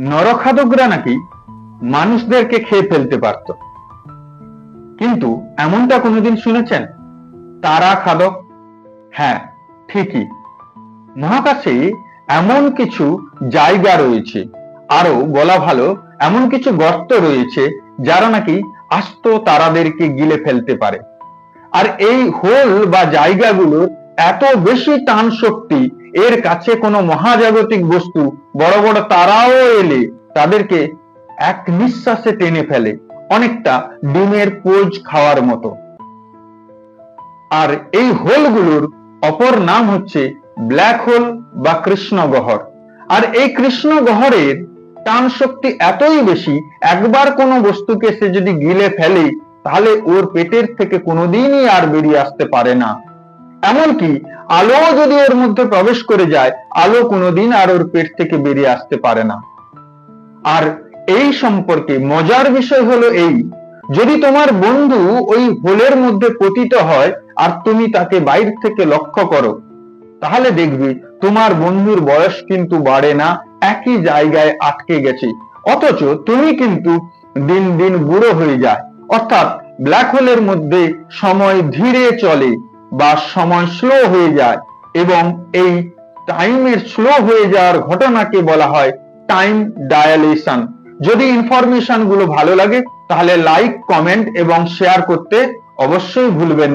নরখাদকরা নাকি মানুষদেরকে খেয়ে ফেলতে পারত। কিন্তু এমনটা কোনোদিন শুনেছেন? তারা খাদক? হ্যাঁ ঠিকই। মহাকাশে এমন কিছু জায়গা রয়েছে আরও বলা ভালো, এমন কিছু গর্ত রয়েছে, যারা নাকি আস্ত তারাদেরকে গিলে ফেলতে পারে। আর এই হোল বা জায়গাগুলোর এত বেশি টান শক্তি এর কাছে কোনো মহাজাগতিক বস্তু, বড় বড় তারাও এলে তাদেরকে এক নিঃশ্বাসে টেনে ফেলে, অনেকটা ডিমের পোজ খাওয়ার মতো। আর এই হোলগুলোর অপর নাম হচ্ছে ব্ল্যাক হোল বা কৃষ্ণ গহর আর এই কৃষ্ণ গহরের টান শক্তি এতই বেশি, একবার কোনো বস্তুকে সে যদি গিলে ফেলে, তাহলে ওর পেটের থেকে কোনোদিনই আর বেরিয়ে আসতে পারে না। এমনকি আলো যদি ওর মধ্যে প্রবেশ করে যায়, আলো কোনোদিন আর ওর পেট থেকে বেরিয়ে আসতে পারে না। আর এই সম্পর্কে মজার বিষয় হলো এই, যদি তোমার বন্ধু ওই হোলের মধ্যে পতিত হয় আর তুমি তাকে বাইরে থেকে লক্ষ্য করো, তাহলে দেখবি তোমার বন্ধুর বয়স কিন্তু বাড়ে না, একই জায়গায় আটকে গেছে। অথচ তুমি কিন্তু দিন দিন বুড়ো হয়ে যায়। অর্থাৎ ব্ল্যাক হোলের মধ্যে সময় ধীরে চলে। বা সময় স্লো হয়ে যায় এবং এই টাইমের স্লো হয়ে যাওয়ার ঘটনাকে বলা হয় টাইম ডায়ালেশন যদি ইনফরমেশনগুলো ভালো লাগে, তাহলে লাইক কমেন্ট এবং শেয়ার করতে অবশ্যই ভুলবেন।